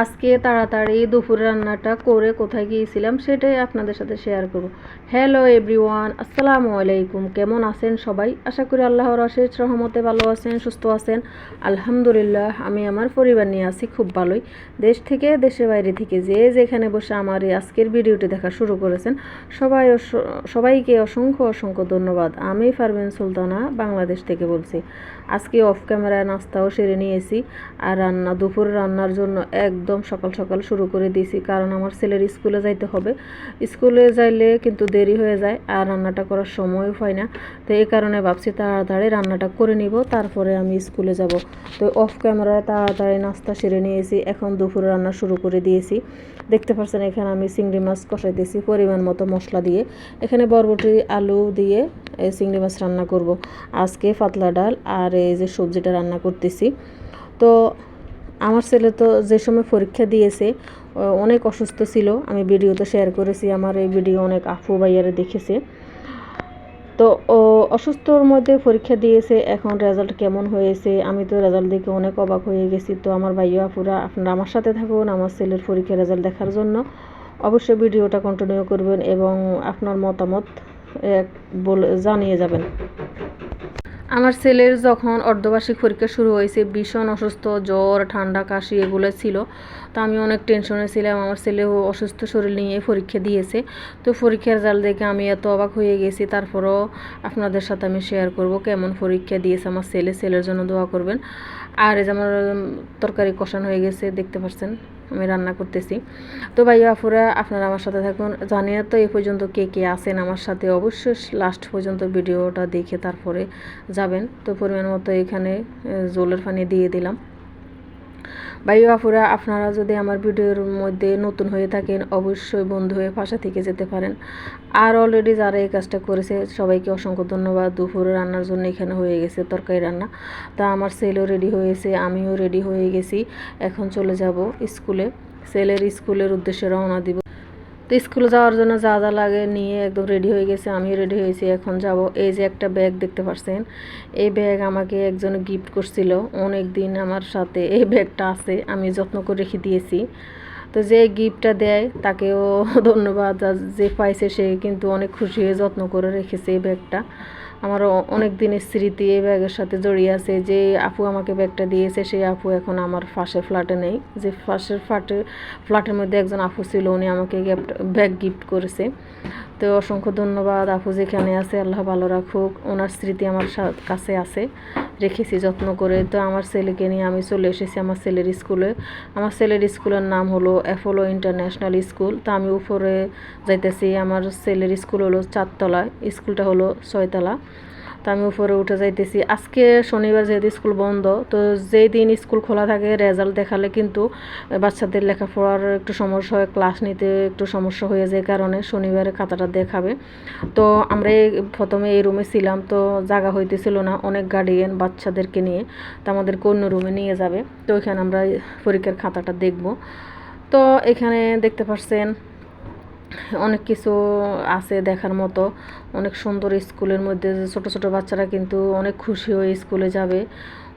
আজকে তাড়াতাড়ি দুপুর রান্নাটা করে কোথায় গিয়েছিলাম সেটাই আপনাদের সাথে শেয়ার করব। হ্যালো এভরিওয়ান আসসালামু আলাইকুম। কেমন আছেন সবাই? আশা করি আল্লাহর অশেষ রহমতে ভালো আছেন, সুস্থ আছেন। আলহামদুলিল্লাহ, আমি আমার পরিবার নিয়ে আছি খুব ভালোই। দেশ থেকে দেশের বাইরে থেকে যে যেখানে বসে আমার এই আজকের ভিডিওটি দেখা শুরু করেছেন, সবাই সবাইকে অসংখ্য অসংখ্য ধন্যবাদ। আমি পারভিন সুলতানা, বাংলাদেশ থেকে বলছি। আজকে অফ ক্যামেরায় নাস্তাও সেরে নিয়েছি। আর রান্না, দুপুর রান্নার জন্য একদম সকাল সকাল শুরু করে দিয়েছি। কারণ আমার ছেলের স্কুলে যাইতে হবে। স্কুলে যাইলে কিন্তু দেরি হয়ে যায় আর রান্নাটা করার সময়ও হয় না। তো এই কারণে ভাবছি তাড়াতাড়ি রান্নাটা করে নিব, তারপরে আমি স্কুলে যাব। তো অফ ক্যামেরায় তাড়াতাড়ি নাস্তা সেরে নিয়েছি। এখন দুপুর রান্না শুরু করে দিয়েছি। দেখতে পাচ্ছেন এখানে আমি চিংড়ি মাছ কষাইতেছি পরিমাণ মতো মশলা দিয়ে। এখানে বরবটি, আলু দিয়ে এই চিংড়ি মাছ রান্না করব। আজকে পাতলা ডাল আর এই যে সবজিটা রান্না করতেছি। তো আমার ছেলে তো যে সময় পরীক্ষা দিয়েছে অনেক অসুস্থ ছিল। আমি ভিডিওতে শেয়ার করেছি, আমার এই ভিডিও অনেক আফু ভাইয়ারা দেখেছে। তো অসুস্থর মধ্যে পরীক্ষা দিয়েছে, এখন রেজাল্ট কেমন হয়েছে? আমি তো রেজাল্ট দেখে অনেক অবাক হয়ে গেছি। তো আমার ভাইয়া, আপুরা, আপনারা আমার সাথে থাকুন আমার ছেলের পরীক্ষার রেজাল্ট দেখার জন্য। অবশ্যই ভিডিওটা কন্টিনিউ করবেন এবং আপনার মতামত বলে, জানিয়ে যাবেন। আমার ছেলের যখন অর্ধবার্ষিক পরীক্ষা শুরু হয়েছে, ভীষণ অসুস্থ, জ্বর, ঠান্ডা, কাশি এগুলো ছিল। তো আমি অনেক টেনশনে ছিলাম। আমার ছেলেও অসুস্থ শরীর নিয়ে পরীক্ষা দিয়েছে। তো পরীক্ষার জাল দেখে আমি এত অবাক হয়ে গেছি। তারপরও আপনাদের সাথে আমি শেয়ার করব কেমন পরীক্ষা দিয়েছে আমার ছেলে। ছেলের জন্য দোয়া করবেন। আর এই যে আমার তরকারি কষানো হয়ে গেছে, দেখতে পাচ্ছেন আমি রান্না করতেছি। তো ভাইয়া আফুরা আপনারা আমার সাথে থাকুন। জানি না তো এই পর্যন্ত কে কে আছেন আমার সাথে অবশ্যই লাস্ট পর্যন্ত ভিডিওটা দেখে তারপরে যাবেন। তো পরিমাণ মতো এখানে জলের পানি দিয়ে দিলাম। ভাইয়া আফুরা আপনারা যদি আমার ভিডিওর মধ্যে নতুন হয়ে থাকেন, অবশ্যই বন্ধু হয়ে পাশে থেকে যেতে পারেন। আর অলরেডি যারা এই কাজটা করেছে, সবাইকে অসংখ্য ধন্যবাদ। দুপুরে রান্নার জন্য এখানে হয়ে গেছে তরকারি রান্না। তা আমার ছেলেও রেডি হয়েছে, আমিও রেডি হয়ে গেছি। এখন চলে যাব স্কুলে। ছেলের স্কুলের উদ্দেশ্যে রওনা দিব। তো স্কুলে যাওয়ার জন্য যা যা লাগে নিয়ে একদম রেডি হয়ে গেছে আমি রেডি হয়েছি এখন যাব, এই যে একটা ব্যাগ দেখতে পাচ্ছেন এই ব্যাগ আমাকে একজন গিফট করছিল অনেক দিন আমার সাথে এই ব্যাগটা আছে, আমি যত্ন করে রেখে দিয়েছি। তো যে গিফটটা দেয়, তাকেও ধন্যবাদ যে পাইছে সে কিন্তু অনেক খুশি হয়ে যত্ন করে রেখেছে এই ব্যাগটা আমারও অনেক দিনের স্মৃতি এই ব্যাগের সাথে জড়িয়ে আছে যে আপু আমাকে ব্যাগটা দিয়েছে, সেই আপু এখন আমার ফাঁসের ফ্ল্যাটে নেই। যে ফাঁসের ফ্ল্যাটে, ফ্ল্যাটের মধ্যে একজন আপু ছিল, উনি আমাকে ব্যাগ গিফট করেছে। তো অসংখ্য ধন্যবাদ আপু যেখানে আছে, আল্লাহ ভালো রাখুক। ওনার স্মৃতি আমার কাছে আছে। রেখেছি, যত্ন করে। তো আমার ছেলেকে নিয়ে আমি চলে এসেছি আমার ছেলের স্কুলে। আমার ছেলের স্কুলের নাম হলো অ্যাফোলো ইন্টারন্যাশনাল স্কুল তো আমি উপরে যাইতেছি। আমার ছেলের স্কুল হলো চারতলা। স্কুলটা হলো ছয়তলা। তো আমি উপরে উঠে যাইতেছি। আজকে শনিবার যেহেতু স্কুল বন্ধ, তো যেই দিন স্কুল খোলা থাকে রেজাল্ট দেখালে কিন্তু বাচ্চাদের লেখাপড়ার একটু সমস্যা হয় ক্লাস নিতে একটু সমস্যা হয়ে যায় কারণে শনিবারে খাতাটা দেখাবে। তো আমরা প্রথমে এই রুমে ছিলাম, তো জায়গা হইতেছিল না, অনেক গার্ডিয়ান বাচ্চাদেরকে নিয়ে, তো আমাদেরকে অন্য রুমে নিয়ে যাবে। তো ওইখানে আমরা পরীক্ষার খাতাটা দেখব। তো এখানে দেখতে পাচ্ছেন অনেক কিছু আছে দেখার মতো। অনেক সুন্দর স্কুলের মধ্যে ছোটো ছোট বাচ্চারা কিন্তু অনেক খুশি হয়ে স্কুলে যাবে।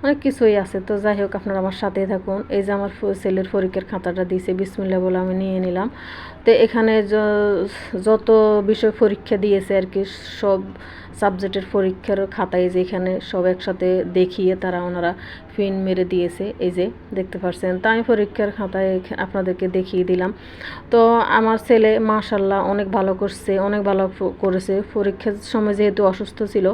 অনেক কিছুই আছে। তো যাই হোক, আপনারা আমার সাথেই থাকুন। এই যে আমার ছেলের পরীক্ষার খাতাটা দিয়েছে বিসমিল্লা বলে আমি নিয়ে নিলাম। তো এখানে যত বিষয় পরীক্ষা দিয়েছে আর কি, সব সাবজেক্টের পরীক্ষার খাতায় যে এখানে সব একসাথে দেখিয়ে তারা ওনারা ফিন মেরে দিয়েছে, এই যে দেখতে পাচ্ছেন তো আমি পরীক্ষার খাতায় আপনাদেরকে দেখিয়ে দিলাম। তো আমার ছেলে মাশাল্লাহ অনেক ভালো করছে, অনেক ভালো করেছে। পরীক্ষার সময় যেহেতু অসুস্থ ছিল,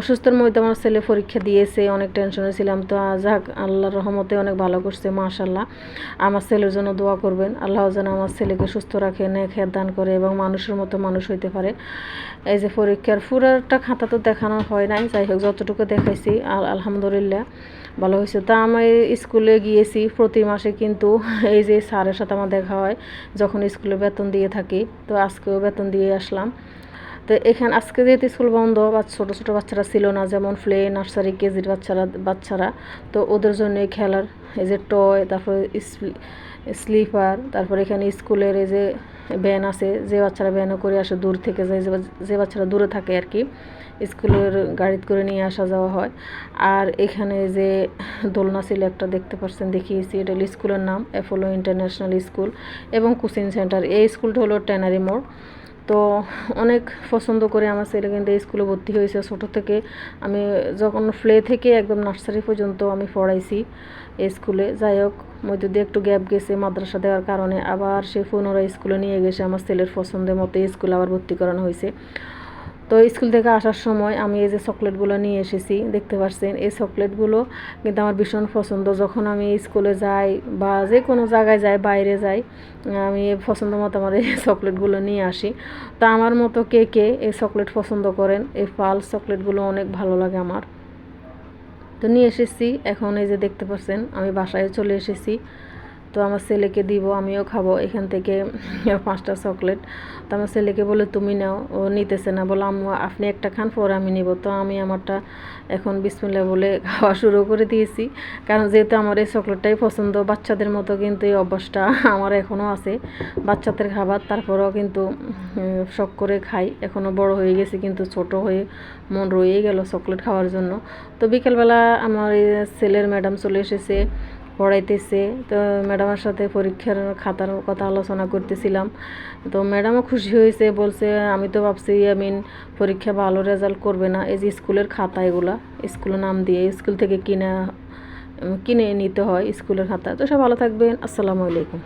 অসুস্থর মধ্যে আমার ছেলে পরীক্ষা দিয়েছে, অনেক টেনশনে ছিলাম। তো যাক, আল্লাহর রহমতে অনেক ভালো করছে মাশাল্লাহ আমার ছেলের জন্য দোয়া করবেন। আল্লাহ যেন আমার ছেলেকে সুস্থ রাখে। নেক হেদ দান করে এবং মানুষের মতো মানুষ হইতে পারে। এই যে পরীক্ষার পুরোটা খাতা তো দেখানো হয় নাই, যাই হোক, যতটুকু দেখাইছি আর আলহামদুলিল্লাহ, ভালো হয়েছে। তা আমি স্কুলে গিয়েছি প্রতি মাসে কিন্তু এই যে স্যারের সাথে আমার দেখা হয়, যখন স্কুলে বেতন দিয়ে থাকি, তো আজকেও বেতন দিয়ে আসলাম। তো এখানে আজকে যেহেতু স্কুল বন্ধ বা ছোটো ছোটো বাচ্চারা ছিল না, যেমন প্লে নার্সারি কেজির বাচ্চারা বাচ্চারা, তো ওদের জন্য এই খেলার, এই যে টয় তারপরে স্লিপার তারপর এখানে স্কুলের এই যে ভ্যান আছে, যে বাচ্চারা ভ্যানে করে আসে দূর থেকে যায় যে যে বাচ্চারা দূরে থাকে আর কি, স্কুলের গাড়িতে করে নিয়ে আসা যাওয়া হয়। আর এখানে যে দোলনা ছিল একটা, দেখতে পাচ্ছেন দেখিয়েছি, এটা হলো স্কুলের নাম অ্যাপোলো ইন্টারন্যাশনাল স্কুল এবং কোচিং সেন্টার এই স্কুলটা হলো ট্যানারি মোড় তো অনেক পছন্দ করে আমার ছেলে কিন্তু স্কুলে ভর্তি হয়েছে। ছোটো থেকে আমি যখন ফ্লে থেকে একদম নার্সারি পর্যন্ত আমি পড়াইছি স্কুলে। যাই হোক মধ্যে দিয়ে একটু গ্যাপ গেছে মাদ্রাসা দেওয়ার কারণে, আবার সে পুনরায় স্কুলে নিয়ে গেছে আমার ছেলের পছন্দের মতো স্কুলে আবার ভর্তি করানো হয়েছে। তো স্কুল থেকে আসার সময় আমি এই যে চকলেটগুলো নিয়ে এসেছি, দেখতে পাচ্ছেন এই চকলেটগুলো কিন্তু আমার ভীষণ পছন্দ। যখন আমি স্কুলে যাই বা যে কোনো জায়গায় যাই, বাইরে যাই, আমি পছন্দ মতো আমার এই চকলেটগুলো নিয়ে আসি। তা আমার মতো কে কে এই চকলেট পছন্দ করেন? এই পালস চকলেটগুলো অনেক ভালো লাগে আমার। তো নিয়ে এসেছি। এখন এই যে দেখতে পাচ্ছেন আমি বাসায় চলে এসেছি। তো আমার ছেলেকে দিব, আমিও খাব। এখান থেকে পাঁচটা চকলেট। তো আমার ছেলেকে বলে, তুমি নাও। ও নিতেছে না। বলে আপনি একটা খান, পরে আমি নিব। তো আমি আমারটা এখন বিসমিল্লা বলে খাওয়া শুরু করে দিয়েছি। কারণ যেহেতু আমার এই চকলেটটাই পছন্দ, বাচ্চাদের মতো কিন্তু এই অভ্যাসটা আমার এখনও আছে। বাচ্চাদের খাবার, তারপরেও কিন্তু শখ করে খাই। এখনও বড় হয়ে গেছে, কিন্তু ছোট হয়ে মন রয়েই গেল চকলেট খাওয়ার জন্য। তো বিকেলবেলা আমার ছেলের ম্যাডাম চলে এসেছে। পড়াইতেছে। তো ম্যাডামের সাথে পরীক্ষার খাতার কথা আলোচনা করতেছিলাম। তো ম্যাডামও খুশি হয়েছে, বলছে, আমি তো ভাবছি আমিন পরীক্ষা ভালো রেজাল্ট করবে না। এই যে স্কুলের খাতা এগুলা, স্কুলের নাম দিয়ে স্কুল থেকে কিনা কিনে নিতে হয় স্কুলের খাতা। তো সব ভালো থাকবেন। আসসালামু আলাইকুম।